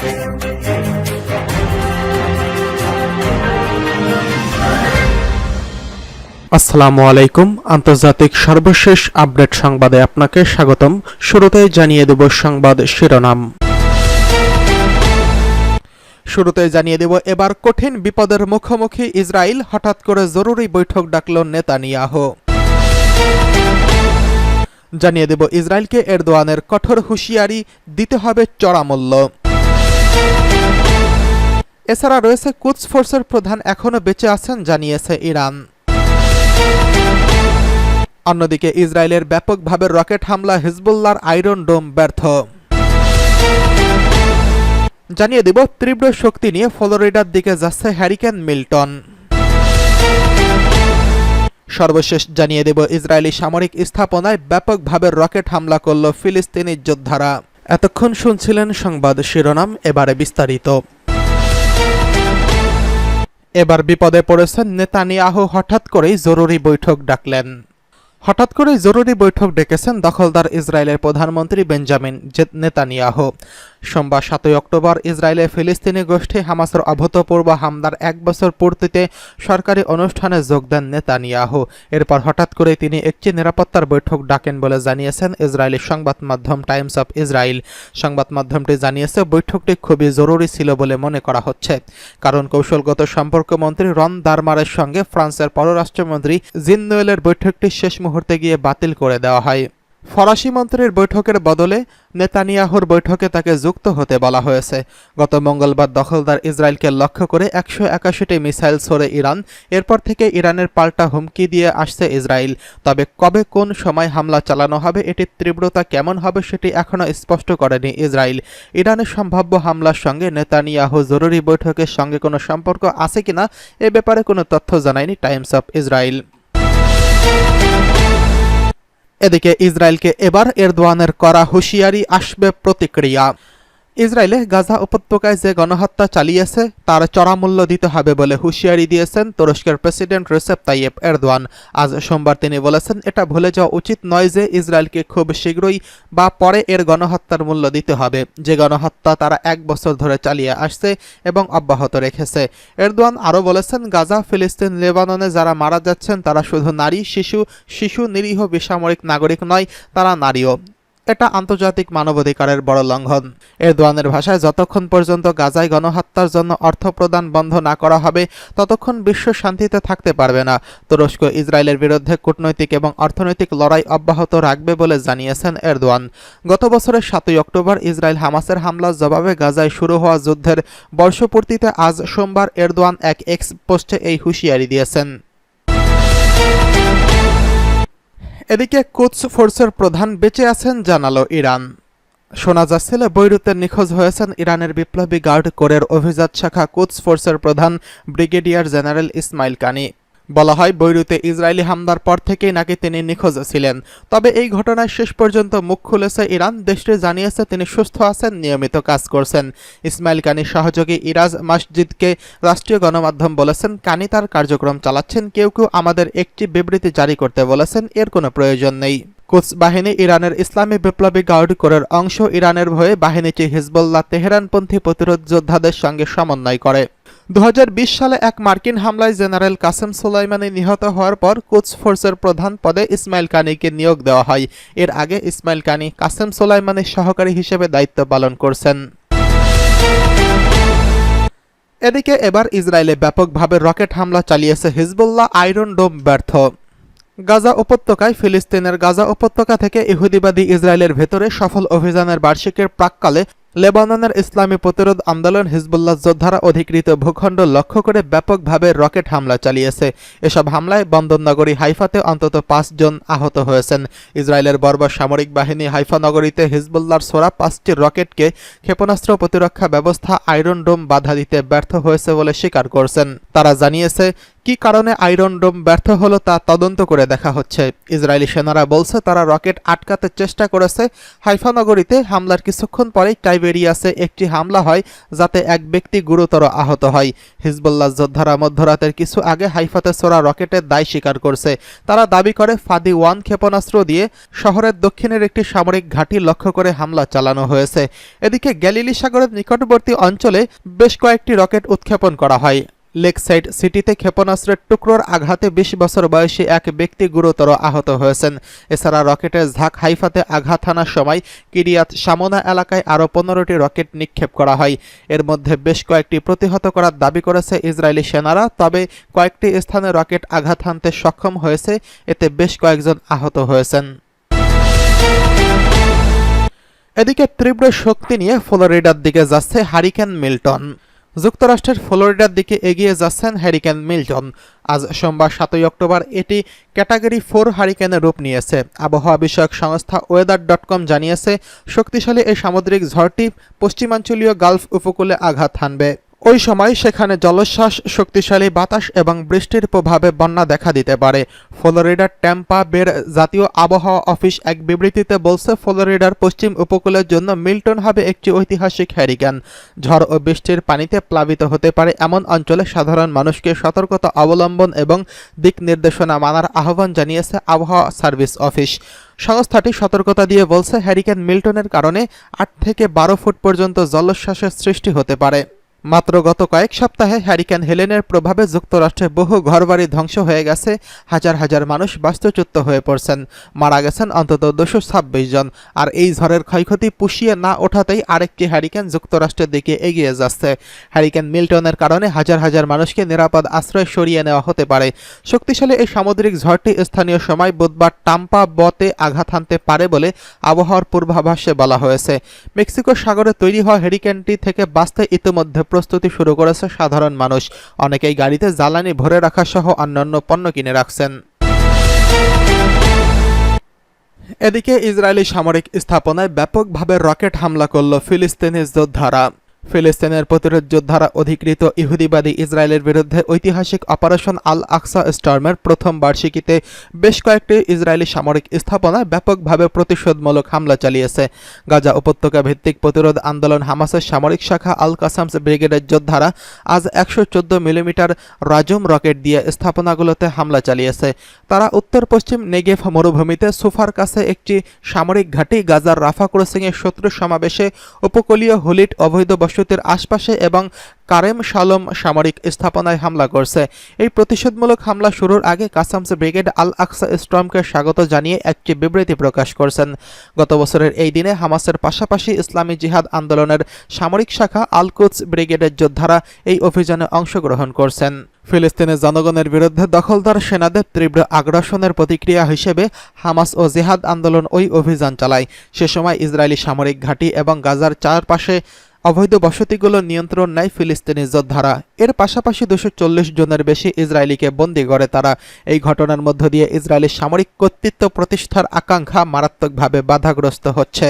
আসসালামু আলাইকুম। আন্তর্জাতিক সর্বশেষ আপডেট সংবাদে আপনাকে স্বাগতম। শুরুতেই জানিয়ে দেব সংবাদ শিরোনাম। শুরুতে জানিয়ে দেব, এবার কঠিন বিপদের মুখোমুখি ইসরায়েল হঠাৎ করে জরুরি বৈঠক ডাকল নেতানিয়াহ। জানিয়ে দেব, ইসরায়েলকে এরদোয়ানের কঠোর হুঁশিয়ারি দিতে হবে চড়া মূল্য এছাড়া রয়েছে কুদস ফোর্সের প্রধান এখনও বেঁচে আছেন, জানিয়েছে ইরান। অন্যদিকে ইসরায়েলের ব্যাপকভাবে রকেট হামলা হিজবুল্লার আয়রন ডোম ব্যর্থ। জানিয়ে দেব, তীব্র শক্তি নিয়ে ফ্লোরিডার দিকে যাচ্ছে হ্যারিকেন মিল্টন। সর্বশেষ জানিয়ে দেব, ইসরায়েলি সামরিক স্থাপনায় ব্যাপকভাবে রকেট হামলা করল ফিলিস্তিনি যোদ্ধারা। এতক্ষণ শুনছিলেন সংবাদ শিরোনাম, এবারে বিস্তারিত। এবার বিপদে পড়েছেন নেতানিয়াহু, হঠাৎ করেই জরুরি বৈঠক ডাকলেন। হঠাৎ করে জরুরি বৈঠক ডেকেছেন দখলদার ইসরায়েলের প্রধানমন্ত্রী বেঞ্জামিন নেতানিয়াহ। সোমবার সাতই অক্টোবর ইসরায়েলে ফিলিস্তিনি গোষ্ঠী হামাসের অভূতপূর্ব হামলার এক বছর পূর্তিতে সরকারি অনুষ্ঠানে যোগ দেন নেতানিয়াহ। এরপর হঠাৎ করে তিনি একটি নিরাপত্তার বৈঠক ডাকেন বলে জানিয়েছেন ইসরায়েলি সংবাদ মাধ্যম টাইমস অফ ইসরায়েল। সংবাদ মাধ্যমটি জানিয়েছে, বৈঠকটি খুবই জরুরি ছিল বলে মনে করা হচ্ছে। কারণ কৌশলগত সম্পর্ক মন্ত্রী রন দারমারের সঙ্গে ফ্রান্সের পররাষ্ট্রমন্ত্রী জিন নোয়েলের বৈঠকটি শেষ গিয়ে বাতিল করে দেওয়া হয়। ফরাসি মন্ত্রীর বৈঠকের বদলে নেতানিয়াহুর বৈঠকে তাকে যুক্ত হতে বলা হয়েছে। গত মঙ্গলবার দখলদার ইসরায়েলকে লক্ষ্য করে একশো একাশিটি মিসাইল ছড়ে ইরান। এরপর থেকে ইরানের পাল্টা হুমকি দিয়ে আসছে ইসরায়েল। তবে কবে কোন সময় হামলা চালানো হবে, এটির তীব্রতা কেমন হবে সেটি এখনও স্পষ্ট করেনি ইসরায়েল। ইরানের সম্ভাব্য হামলার সঙ্গে নেতানিয়াহু জরুরি বৈঠকের সঙ্গে কোনো সম্পর্ক আছে কিনা, এ ব্যাপারে কোনো তথ্য জানায়নি টাইমস অফ ইসরায়েল। এদিকে ইসরায়েলকে এবার এরদোয়ানের করা হুঁশিয়ারি আসবে প্রতিক্রিয়া। ইসরায়েলে গাজা উপত্যকায় যে গণহত্যা চালিয়েছে, তার চড়া মূল্য দিতে হবে বলে হুঁশিয়ারি দিয়েছেন তুরস্কের প্রেসিডেন্ট রেসেপ তাইয়েব এরদোয়ান। আজ সোমবার তিনি বলেছেন, এটা ভুলে যাওয়া উচিত নয় যে ইসরায়েলকে খুব শীঘ্রই বা পরে এর গণহত্যার মূল্য দিতে হবে। যে গণহত্যা তারা এক বছর ধরে চালিয়ে আসছে এবং অব্যাহত রেখেছে। এরদোয়ান আরও বলেছেন, গাজা, ফিলিস্তিন, লেবাননে যারা মারা যাচ্ছেন, তারা শুধু নারী, শিশু শিশু, নিরীহ, বেসামরিক নাগরিক নয়, তারা নারীও। এটা আন্তর্জাতিক মানবাধিকারের বড় লঙ্ঘন। এরদোয়ানের ভাষায়, যতক্ষণ পর্যন্ত গাজায় গণহত্যার জন্য অর্থ প্রদান বন্ধ না করা হবে, ততক্ষণ বিশ্ব শান্তিতে থাকতে পারবে না। তুরস্ক, ইসরায়েলের বিরুদ্ধে কূটনৈতিক এবং অর্থনৈতিক লড়াই অব্যাহত রাখবে বলে জানিয়েছেন এরদোয়ান। গত বছরের সাতই অক্টোবর ইসরায়েল হামাসের হামলার জবাবে গাজায় শুরু হওয়া যুদ্ধের বর্ষপূর্তিতে আজ সোমবার এরদোয়ান এক এক্স পোস্টে এই হুঁশিয়ারি দিয়েছেন। এদিকে কুদস ফোর্সের প্রধান বেঁচে আছেন, জানালো ইরান। শোনা যাচ্ছিল বৈরুতে নিখোঁজ হয়েছেন ইরানের বিপ্লবী গার্ড কোরের অভিজাত শাখা কুদস ফোর্সের প্রধান ব্রিগেডিয়ার জেনারেল ইসমাইল কানি। বলা হয়, বৈরুতে ইসরায়েলি হামলার পর থেকেই নাকি তিনি নিখোঁজ ছিলেন। তবে এই ঘটনায় শেষ পর্যন্ত মুখ খুলেছে ইরান, দেশটি জানিয়েছে তিনি সুস্থ আছেন, নিয়মিত কাজ করছেন। ইসমাইল কানির সহযোগী ইরাজ মাসজিদকে রাষ্ট্রীয় গণমাধ্যম বলেছেন, কানি তার কার্যক্রম চালাচ্ছেন, কেউ কেউ আমাদের একটি বিবৃতি জারি করতে বলেছেন, এর কোনো প্রয়োজন নেই। কুচ বাহিনী ইরানের ইসলামী বিপ্লবী গার্ড কোরের অংশ ইরানের ভয়ে বাহিনীটি হিজবুল্লাহ তেহরানপন্থী প্রতিরোধ যোদ্ধাদের সঙ্গে সমন্বয় করে। দুহাজার বিশ সালে এক মার্কিন হামলায় জেনারেল কাসেম সোলাইমানি নিহত হওয়ার পর কুচ ফোর্সের প্রধান পদে ইসমাইল কানিকে নিয়োগ দেওয়া হয়। এর আগে ইসমাইল কানি কাসেম সোলাইমানির সহকারী হিসেবে দায়িত্ব পালন করছেন। এদিকে এবার ইসরায়েলে ব্যাপকভাবে রকেট হামলা চালিয়েছে হিজবুল্লাহ আয়রন ডোম ব্যর্থ। গাজা উপত্যকায় ফিলিস্তিনের গাজা উপত্যকা থেকে ইহুদিবাদী ইসরায়েলের ভেতরে সফল অভিযানের বার্ষিকের প্রাককালে লেবাননের ইসলামী প্রতিরোধ আন্দোলন হিজবুল্লাহ যোদ্ধারা অধিকৃত ভূখণ্ড লক্ষ্য করে ব্যাপকভাবে রকেট হামলা চালিয়েছে। এসব হামলায় বন্দরনগরী হাইফাতে অন্তত পাঁচজন আহত হয়েছেন। ইসরায়েলের বর্বর সামরিক বাহিনী হাইফা নগরীতে হিজবুল্লাহর সোরা পাঁচটি রকেটকে ক্ষেপণাস্ত্র প্রতিরক্ষা ব্যবস্থা আয়রন ডোম বাধা দিতে ব্যর্থ হয়েছে বলে স্বীকার করছেন। তারা জানিয়েছে কি কারণে আয়রন ডোম ব্যর্থ হলো তা তদন্ত করে দেখা হচ্ছে। ইসরায়েলি সেনারা বলছে তারা রকেট আটকাতে চেষ্টা করেছে। হাইফা নগরীতে হামলার কিছুক্ষণ পরেই টাইবেরিয়াসে একটি হামলা হয় যাতে এক ব্যক্তি গুরুতর আহত হয়। হিজবুল্লাহ যোদ্ধারা মধ্যরাতের কিছু আগে হাইফাতে ছোড়া রকেটের দায় স্বীকার করছে। তারা দাবি করে, ফাদি ওয়ান ক্ষেপণাস্ত্র দিয়ে শহরের দক্ষিণের একটি সামরিক ঘাঁটি লক্ষ্য করে হামলা চালানো হয়েছে। এদিকে গ্যালিলি সাগরের নিকটবর্তী অঞ্চলে বেশ কয়েকটি রকেট উৎক্ষেপণ করা হয়। লেকসাইড সিটিতে ক্ষেপণাস্ত্রের টুকরোর আঘাতে বিশ বছর বয়সী এক ব্যক্তি গুরুতর আহত হয়েছেন। এছাড়া রকেটের ঝাঁক হাইফাতে আঘাত হানার সময় কিরিয়াত সামোনা এলাকায় আরও পনেরোটি রকেট নিক্ষেপ করা হয়। এর মধ্যে বেশ কয়েকটি প্রতিহত করার দাবি করেছে ইসরায়েলি সেনারা, তবে কয়েকটি স্থানে রকেট আঘাত হানতে সক্ষম হয়েছে। এতে বেশ কয়েকজন আহত হয়েছেন। এদিকে তীব্র শক্তি নিয়ে ফ্লোরিডার দিকে যাচ্ছে হারিকেন মিল্টন। যুক্তরাষ্ট্রের ফ্লোরিডার দিকে এগিয়ে যাচ্ছেন হ্যারিকেন মিল্টন। আজ সোমবার সাতই অক্টোবর এটি ক্যাটাগরি ফোর হারিকেনের রূপ নিয়েছে। আবহাওয়া বিষয়ক সংস্থা ওয়েদার ডট কম জানিয়েছে, শক্তিশালী এই সামুদ্রিক ঝড়টি পশ্চিমাঞ্চলীয় গালফ উপকূলে আঘাত হানবে। ওই সময় সেখানে জলোচ্ছ্বাস, শক্তিশালী বাতাস এবং বৃষ্টির প্রভাবে বন্যা দেখা দিতে পারে। ফ্লোরিডার ট্যাম্পা বের জাতীয় আবহাওয়া অফিস এক বিবৃতিতে বলছে, ফ্লোরিডার পশ্চিম উপকূলের জন্য মিল্টন হবে একটি ঐতিহাসিক হ্যারিকেন। ঝড় ও বৃষ্টির পানিতে প্লাবিত হতে পারে এমন অঞ্চলে সাধারণ মানুষকে সতর্কতা অবলম্বন এবং দিক নির্দেশনা মানার আহ্বান জানিয়েছে আবহাওয়া সার্ভিস অফিস। সংস্থাটি সতর্কতা দিয়ে বলছে, হ্যারিকেন মিল্টনের কারণে আট থেকে বারো ফুট পর্যন্ত জলোচ্ছ্বাসের সৃষ্টি হতে পারে। মাত্র গত কয়েক সপ্তাহে হ্যারিকেন হেলেনের প্রভাবে যুক্তরাষ্ট্রে বহু ঘরবাড়ি ধ্বংস হয়ে গেছে। হাজার হাজার মানুষ বাস্তুচ্যুত হয়ে পড়ছেন। মারা গেছেন অন্তত দুশো ছাব্বিশ জন। আর এই ঝড়ের ক্ষয়ক্ষতি পুষিয়ে না ওঠাতেই আরেকটি হ্যারিকেন যুক্তরাষ্ট্রের দিকে এগিয়ে যাচ্ছে। হ্যারিকেন মিল্টনের কারণে হাজার হাজার মানুষকে নিরাপদ আশ্রয় সরিয়ে নেওয়া হতে পারে। শক্তিশালী এই সামুদ্রিক ঝড়টি স্থানীয় সময় বুধবার টাম্পা বতে আঘাত হানতে পারে বলে আবহাওয়ার পূর্বাভাসে বলা হয়েছে। মেক্সিকো সাগরে তৈরি হওয়া হ্যারিকেনটি থেকে বাঁচতে ইতিমধ্যে প্রস্তুতি শুরু করেছে সাধারণ মানুষ। অনেকেই গাড়িতে জ্বালানি ভরে রাখা সহ অন্যান্য পণ্য কিনে রাখছেন। এদিকে ইসরায়েলি সামরিক স্থাপনায় ব্যাপকভাবে রকেট হামলা করল ফিলিস্তিনি যোদ্ধারা। ফিলিস্তিনের প্রতিরোধ যোদ্ধারা অধিকৃত ইহুদিবাদী ইসরায়েলের বিরুদ্ধে ঐতিহাসিক অপারেশন আল আকসা স্টর্মের প্রথম বার্ষিকীতে বেশ কয়েকটি ইসরায়েলি সামরিক স্থাপনায় ব্যাপকভাবে প্রতিশোধমূলক হামলা চালিয়েছে। গাজা উপত্যকা ভিত্তিক প্রতিরোধ আন্দোলন হামাসের সামরিক শাখা আল কাসামস ব্রিগেডের যোদ্ধারা আজ একশো চোদ্দ মিলিমিটার রাজুম রকেট দিয়ে স্থাপনাগুলোতে হামলা চালিয়েছে। তারা উত্তর পশ্চিম নেগেভ মরুভূমিতে সুফার কাছে একটি সামরিক ঘাঁটি গাজার রাফা ক্রসিংয়ে শত্রু সমাবেশে উপকূলীয় হুলিট অবৈধ বসতির আশপাশে এবং কারেম শালম সামরিক স্থাপনায় হামলা করছে। এই প্রতিশোধমূলক হামলা শুরুর আগে কাসামস ব্রিগেড আল আকসা স্ট্রমকে স্বাগত জানিয়ে একটি বিবৃতি প্রকাশ করছেন। গত বছরের এই দিনে হামাসের পাশাপাশি ইসলামী জিহাদ আন্দোলনের সামরিক শাখা আল কুদস ব্রিগেডের যোদ্ধারা এই অভিযানে অংশগ্রহণ করছেন। ফিলিস্তিনের জনগণের বিরুদ্ধে দখলদার সেনাদের তীব্র আগ্রাসনের প্রতিক্রিয়া হিসেবে হামাস ও জিহাদ আন্দোলন ওই অভিযান চালায়। সে সময় ইসরায়েলি সামরিক ঘাঁটি এবং গাজার চারপাশে অবৈধ বসতিগুলো নিয়ন্ত্রণ নেয় ফিলিস্তিনি যোদ্ধারা। এর পাশাপাশি দুশো চল্লিশ জনের বেশি ইসরায়েলিকে বন্দী করে তারা। এই ঘটনার মধ্য দিয়ে ইসরায়েলের সামরিক কর্তৃত্ব প্রতিষ্ঠার আকাঙ্ক্ষা মারাত্মকভাবে বাধাগ্রস্ত হচ্ছে।